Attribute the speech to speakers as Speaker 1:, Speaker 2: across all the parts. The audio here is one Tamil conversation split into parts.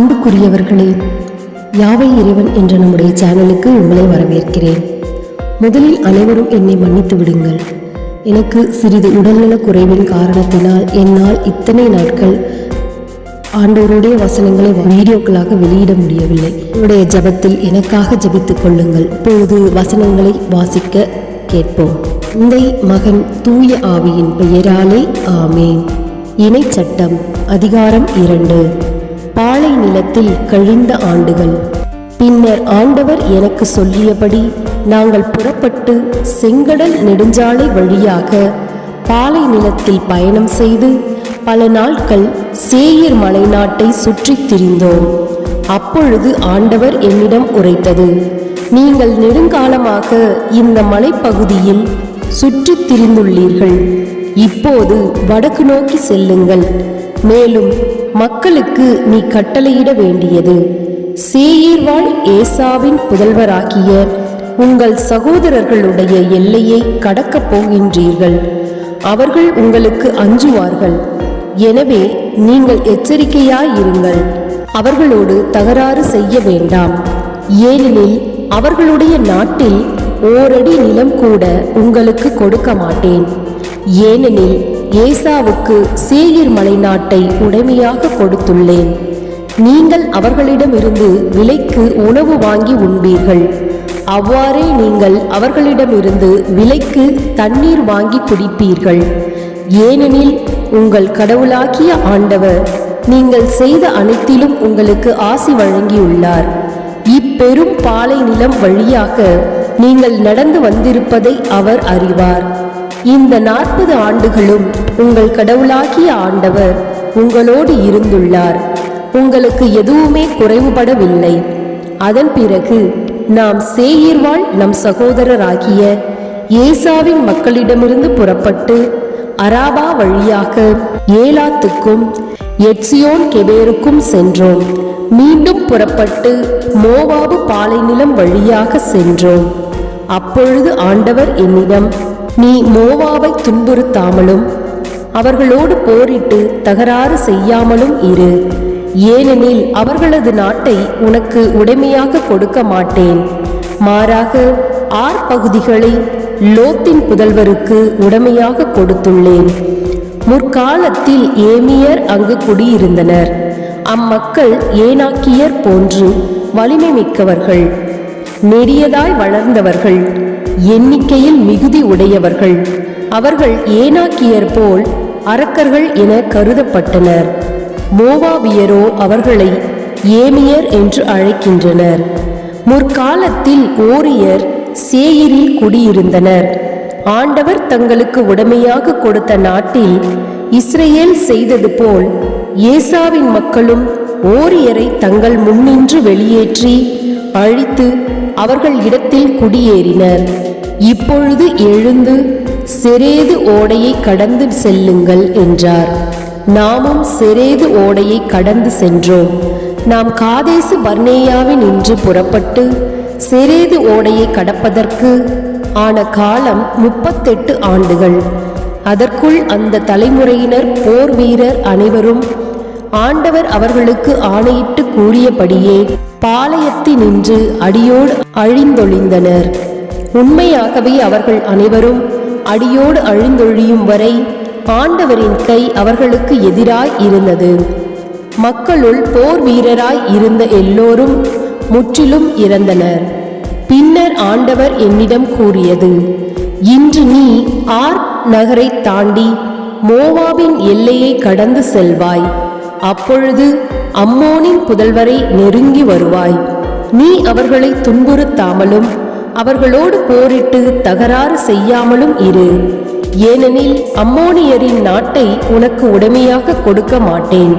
Speaker 1: அன்புக்குரியவர்களே யாவை இறைவன் என்ற நம்முடைய சேனலுக்கு உங்களை வரவேற்கிறேன். முதலில் அனைவரும் என்னை மன்னித்து விடுங்கள். எனக்கு சிறிது உடல்நலக் குறைவின் காரணத்தினால் என்னால் இத்தனை நாட்கள் ஆண்டோருடைய வசனங்களை வீடியோக்களாக வெளியிட முடியவில்லை. உங்களுடைய ஜெபத்தில் எனக்காக ஜபித்துக் கொள்ளுங்கள். இப்பொழுது வசனங்களை வாசிக்க கேட்போம். தந்தை மகன் தூய ஆவியின் பெயராலே ஆமேன். இணை சட்டம் அதிகாரம் இரண்டு. பாலை நிலத்தில் கழிந்த ஆண்டுகள். பின்னர் ஆண்டவர் எனக்கு சொல்லியபடி நாங்கள் புறப்பட்டு செங்கடல் நெடுஞ்சாலை வழியாக பாலை நிலத்தில் பயணம் செய்து பல நாட்கள் சேயர் மலை நாட்டை சுற்றித் திரிந்தோம். அப்பொழுது ஆண்டவர் என்னிடம் உரைத்தது நீங்கள் நெடுங்காலமாக இந்த மலைப்பகுதியில் சுற்றித் திரிந்துள்ளீர்கள். இப்போது வடக்கு நோக்கி செல்லுங்கள். மேலும் மக்களுக்கு நீ கட்டளையிட வேண்டியது. சேயீர்வாழ் ஏசாவின் புதல்வராகிய உங்கள் சகோதரர்களுடைய எல்லையை கடக்கப் போகின்றீர்கள். அவர்கள் உங்களுக்கு அஞ்சுவார்கள். எனவே நீங்கள் எச்சரிக்கையாயிருங்கள். அவர்களோடு தகராறு செய்ய வேண்டாம். ஏனெனில் அவர்களுடைய நாட்டில் ஓரடி நிலம் கூட உங்களுக்கு கொடுக்க மாட்டேன் ஏனெனில் ஏசாவுக்கு சேயிர் மலை நாட்டை உடைமையாக கொடுத்துள்ளேன். நீங்கள் அவர்களிடமிருந்து விலைக்கு உணவு வாங்கி உண்பீர்கள். அவ்வாறே நீங்கள் அவர்களிடமிருந்து விலைக்கு தண்ணீர் வாங்கி குடிப்பீர்கள். ஏனெனில் உங்கள் கடவுளாகிய ஆண்டவர் நீங்கள் செய்த அனைத்திலும் உங்களுக்கு ஆசி வழங்கியுள்ளார். இப்பெரும் பாலை நிலம் வழியாக நீங்கள் நடந்து வந்திருப்பதை அவர் அறிவார். இந்த நாற்பது ஆண்டுகளும் உங்கள் கடவுளாகிய ஆண்டவர் உங்களோடு இருந்துள்ளார். உங்களுக்கு எதுவுமே குறைவுபடவில்லை. அதன் பிறகு நாம் சேயீர்வாழ் நம் சகோதரராகிய ஏசாவின் மக்களிடமிருந்து புறப்பட்டு அராபா வழியாக ஏலாத்துக்கும் எட்சியோன் கெபேருக்கும் சென்றோம். மீண்டும் புறப்பட்டு மோவாபு பாலைநிலம் வழியாக சென்றோம். அப்பொழுது ஆண்டவர் என்னிடம் நீ மோவாவை துன்புறுத்தாமலும் அவர்களோடு போரிட்டு தகராறு செய்யாமலும் இரு. ஏனெனில் அவர்களது நாட்டை உனக்கு உடைமையாக கொடுக்க மாட்டேன். மாறாக ஆர் பகுதிகளை லோத்தின் புதல்வருக்கு உடைமையாக கொடுத்துள்ளேன். முற்காலத்தில் ஏமியர் அங்கு குடியிருந்தனர். அம்மக்கள் ஏனாக்கியர் போன்று வலிமை மிக்கவர்கள் நெடியதாய் வளர்ந்தவர்கள். எண்ணிக்கையில் மிகுதி உடையவர்கள். அவர்கள் ஏனாக்கியர் போல் அரக்கர்கள் என கருதப்பட்டனர். மோவாபியரோ அவர்களை ஏமியர் என்று அழைக்கின்றனர். முற்காலத்தில் ஓரியர் சேயிரில் குடியிருந்தனர். ஆண்டவர் தங்களுக்கு உடமையாக கொடுத்த நாட்டில் இஸ்ரேல் செய்தது போல் ஏசாவின் மக்களும் ஓரியரை தங்கள் முன்னின்று வெளியேற்றி அழித்து அவர்கள் இடத்தில் குடியேறினர். இப்பொழுது எழுந்து செரேது ஓடையை கடந்து செல்லுங்கள் என்றார். நாமும் செரேது ஓடையை கடந்து சென்றோம். நாம் காதேசு பர்னேயாவின் இன்று புறப்பட்டு செரேது ஓடையை கடப்பதற்கு ஆன காலம் முப்பத்தெட்டு ஆண்டுகள். அதற்குள் அந்த தலைமுறையினர் போர் வீரர் அனைவரும் ஆண்டவர் அவர்களுக்கு ஆணையிட்டு கூறியபடியே பாளையத்தினின்று அடியோடு அழிந்தொழிந்தனர். உண்மையாகவே அவர்கள் அனைவரும் அடியோடு அழிந்தொழியும் வரை ஆண்டவரின் கை அவர்களுக்கு எதிராய் இருந்தது. மக்களுள் போர் வீரராய் இருந்த எல்லோரும் முற்றிலும் இறந்தனர். பின்னர் ஆண்டவர் என்னிடம் கூறியது இன்று நீ ஆர் நகரை தாண்டி மோவாவின் எல்லையை கடந்து செல்வாய். அப்பொழுது அம்மோனின் புதல்வரை நெருங்கி வருவாய். நீ அவர்களை துன்புறுத்தாமலும் அவர்களோடு போரிட்டு தகராறு செய்யாமலும் இரு. ஏனெனில் அம்மோனியரின் நாட்டை உனக்கு உடைமையாக கொடுக்க மாட்டேன்.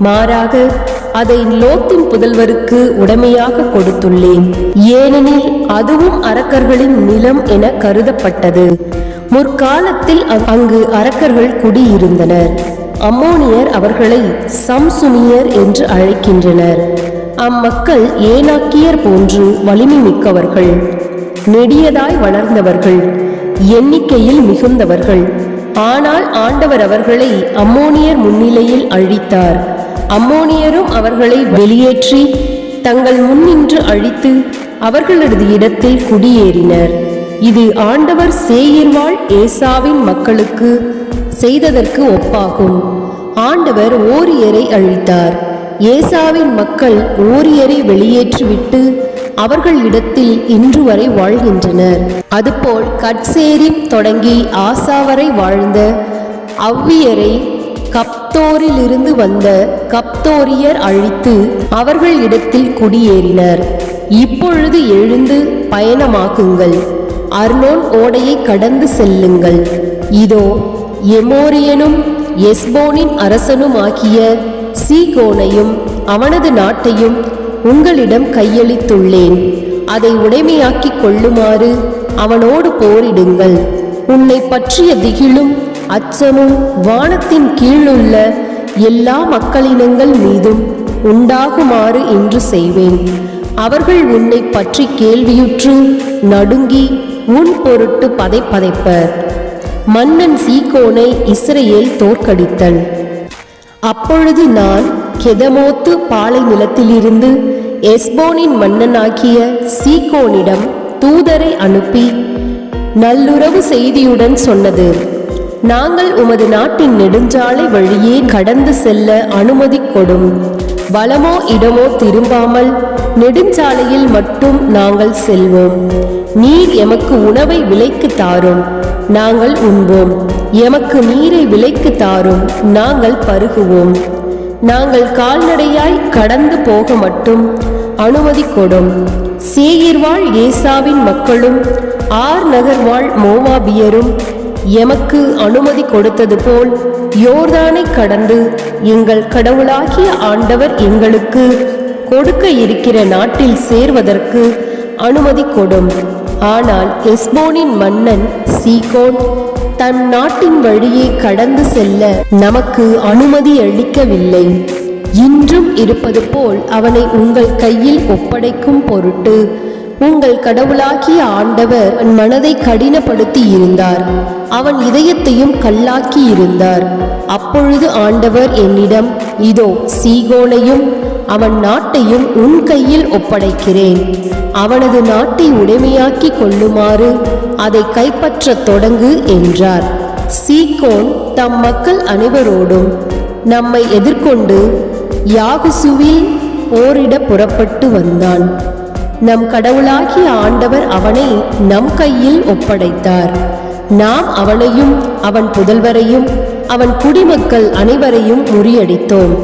Speaker 1: மாறாக அதை லோத்தின் புதல்வருக்கு உடைமையாக கொடுத்துள்ளேன். ஏனெனில் அதுவும் அரக்கர்களின் நிலம் என கருதப்பட்டது. முற்காலத்தில் அங்கு அரக்கர்கள் குடியிருந்தனர். அம்மோனியர் அவர்களை சம்சுமியர் என்று அழைக்கின்றனர். அம்மக்கள் ஏனாக்கியர் போன்று வலிமை மிக்கவர்கள் நெடியதாய் வளர்ந்தவர்கள் எண்ணிக்கையில் மிகுந்தவர்கள். ஆனால் ஆண்டவர் அவர்களை அம்மோனியர் முன்னிலையில் அழித்தார். அம்மோனியரும் அவர்களை வெளியேற்றி தங்கள் முன்னின்று அழித்து அவர்களது இடத்தில் குடியேறினர். இது ஆண்டவர் சேயிர்வாள் ஏசாவின் மக்களுக்கு செய்ததற்கு ஒப்பாகும். ஆண்டவர் ஓரியரை அழித்தார். ஏசாவின் மக்கள் ஓரியரை வெளியேற்றிவிட்டு அவர்கள் இடத்தில் இன்று வரை வாழ்கின்றனர். அதுபோல் கட்சேரிம் தொடங்கி ஆசா வரை வாழ்ந்த அவ்வியரை கப்தோரிலிருந்து வந்த கப்தோரியர் அழித்து அவர்கள் இடத்தில் குடியேறினர். இப்பொழுது எழுந்து பயணமாக்குங்கள் அர்னோன் ஓடையை கடந்து செல்லுங்கள். இதோ எமோரியனும் எஸ்போனின் அரசனுமாகிய சீகோனையும் அவனது நாட்டையும் உங்களிடம் கையளித்துள்ளேன். அதை உடைமையாக்கிக் கொள்ளுமாறு அவனோடு போரிடுங்கள். உன்னை பற்றிய திகிலும் அச்சமும் வானத்தின் கீழுள்ள எல்லா மக்களினங்கள் மீதும் உண்டாகுமாறு இன்று செய்வேன். அவர்கள் உன்னை பற்றி கேள்வியுற்று நடுங்கி உன் பொருட்டு பதைப்பதைப்பர் மன்னன் சீகோனை இஸ்ரேல் தோற்கடித்தல். அப்பொழுது நான் கெதமோத்து பாலை நிலத்திலிருந்து எஸ்போனின் மன்னனாகிய சீகோனிடம் தூதரை அனுப்பி நல்லுறவு செய்தியுடன் சொன்னது. நாங்கள் உமது நாட்டின் நெடுஞ்சாலை வழியே கடந்து செல்ல அனுமதி கொடும். வலமோ இடமோ திரும்பாமல் நெடுஞ்சாலையில் மட்டும் நாங்கள் செல்வோம். நீர் எமக்கு உணவை விலைக்கு தாரும். நாங்கள் உண்போம். எமக்கு நீரை விலைக்கு தாரும். நாங்கள் பருகுவோம். நாங்கள் கால்நடையாய் கடந்து போக மட்டும் அனுமதி கொடும். சேயிர்வாழ் ஏசாவின் மக்களும் ஆர் நகர்வாழ் மோவாபியரும் எமக்கு அனுமதி கொடுத்தது போல் யோர்தானை கடந்து எங்கள் கடவுளாகிய ஆண்டவர் எங்களுக்கு கொடுக்க இருக்கிற நாட்டில் சேர்வதற்கு அனுமதி கொடும். ஆனால் எஸ்போனின் மன்னன் சீகோன் தன் நாட்டின் வழியே கடந்து செல்ல நமக்கு அனுமதி அளிக்கவில்லை. இன்றும் இருப்பது போல் அவனை உங்கள் கையில் ஒப்படைக்கும் பொருட்டு உங்கள் கடவுளாகிய ஆண்டவர் அவன் மனதை கடினப்படுத்தி இருந்தார். அவன் இதயத்தையும் கல்லாக்கி இருந்தார். அப்பொழுது ஆண்டவர் என்னிடம் இதோ சீகோனையும் அவன் நாட்டையும் உன் கையில் ஒப்படைக்கிறேன். அவனது நாட்டை உடைமையாக்கி கொள்ளுமாறு அதை கைப்பற்றத் தொடங்கு என்றார். சீகோன் தம் மக்கள் அனைவரோடும் நம்மை எதிர்கொண்டு யாகுசுவில் போரிட புறப்பட்டு வந்தான். நம் கடவுளாகிய ஆண்டவர் அவனை நம் கையில் ஒப்படைத்தார். நாம் அவனையும் அவன் புதல்வரையும் அவன் குடிமக்கள் அனைவரையும் முறியடித்தோம்.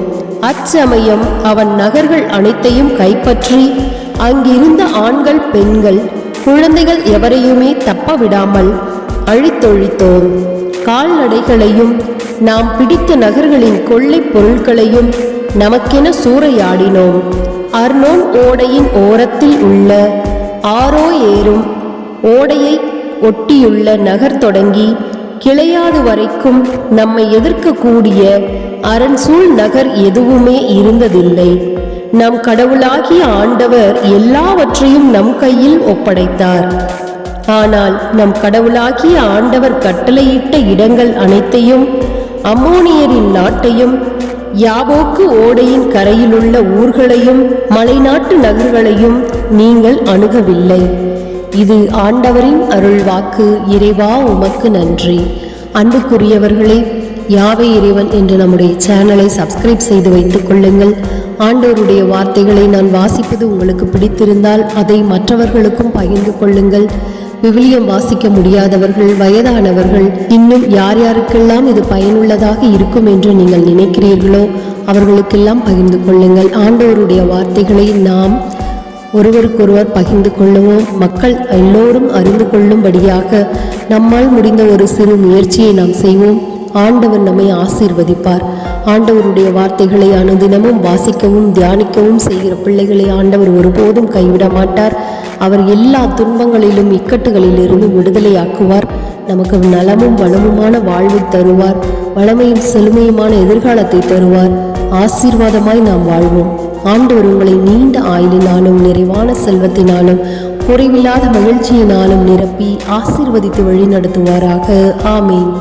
Speaker 1: அச்சமயம் அவன் நகர்கள் அனைத்தையும் கைப்பற்றி அங்கிருந்த ஆண்கள் பெண்கள் குழந்தைகள் எவரையுமே தப்ப விடாமல் அழித்தொழித்தோம். கால்நடைகளையும் நாம் பிடித்த நகர்களின் கொள்ளைப் பொருட்களையும் நமக்கென சூறையாடினோம். அர்னோன் ஓடையின் ஓரத்தில் உள்ள ஆரோ ஏறும் ஓடையை ஒட்டியுள்ள நகர் தொடங்கி கிளையாது வரைக்கும் நம்மை எதிர்க்கக்கூடிய அரண்சூழ் நகர் எதுவுமே இருந்ததில்லை. நம் கடவுளாகிய ஆண்டவர் எல்லாவற்றையும் நம் கையில் ஒப்படைத்தார். ஆனால் நம் கடவுளாகிய ஆண்டவர் கட்டளையிட்ட இடங்கள் அனைத்தையும் அம்மோனியரின் நாட்டையும் யாபோக்கு ஓடையின் கரையிலுள்ள ஊர்களையும் மலைநாட்டு நகர்களையும் நீங்கள் அணுகவில்லை. இது ஆண்டவரின் அருள்வாக்கு. இறைவா உமக்கு நன்றி. அன்புக்குரியவர்களே யாவை இறைவன் என்று நம்முடைய சேனலை சப்ஸ்கிரைப் செய்து வைத்துக் கொள்ளுங்கள். ஆண்டோருடைய வார்த்தைகளை நான் வாசிப்பது உங்களுக்கு பிடித்திருந்தால் அதை மற்றவர்களுக்கும் பகிர்ந்து கொள்ளுங்கள். விவிலியம் வாசிக்க முடியாதவர்கள் வயதானவர்கள் இன்னும் யார் யாருக்கெல்லாம் இது பயனுள்ளதாக இருக்கும் என்று நீங்கள் நினைக்கிறீர்களோ அவர்களுக்கெல்லாம் பகிர்ந்து கொள்ளுங்கள். ஆண்டவருடைய வார்த்தைகளை நாம் ஒருவருக்கொருவர் பகிர்ந்து கொள்ளுவோம். மக்கள் எல்லோரும் அறிந்து கொள்ளும்படியாக நம்மால் முடிந்த ஒரு சிறு முயற்சியை நாம் செய்வோம். ஆண்டவர் நம்மை ஆசீர்வதிப்பார். ஆண்டவருடைய வார்த்தைகளை அனுதினமும் வாசிக்கவும் தியானிக்கவும் செய்கிற பிள்ளைகளை ஆண்டவர் ஒருபோதும் கைவிட மாட்டார். அவர் எல்லா துன்பங்களிலும் இக்கட்டுகளிலிருந்து விடுதலையாக்குவார். நமக்கு நலமும் வளமுமான வாழ்வை தருவார். வளமையும் செழுமையுமான எதிர்காலத்தை தருவார். ஆசீர்வாதமாய் நாம் வாழ்வோம். ஆண்டவர் உங்களை நீண்ட ஆயுளினாலும் நிறைவான செல்வத்தினாலும் குறைவில்லாத மகிழ்ச்சியினாலும் நிரப்பி ஆசீர்வதித்து வழிநடத்துவாராக. ஆமேன்.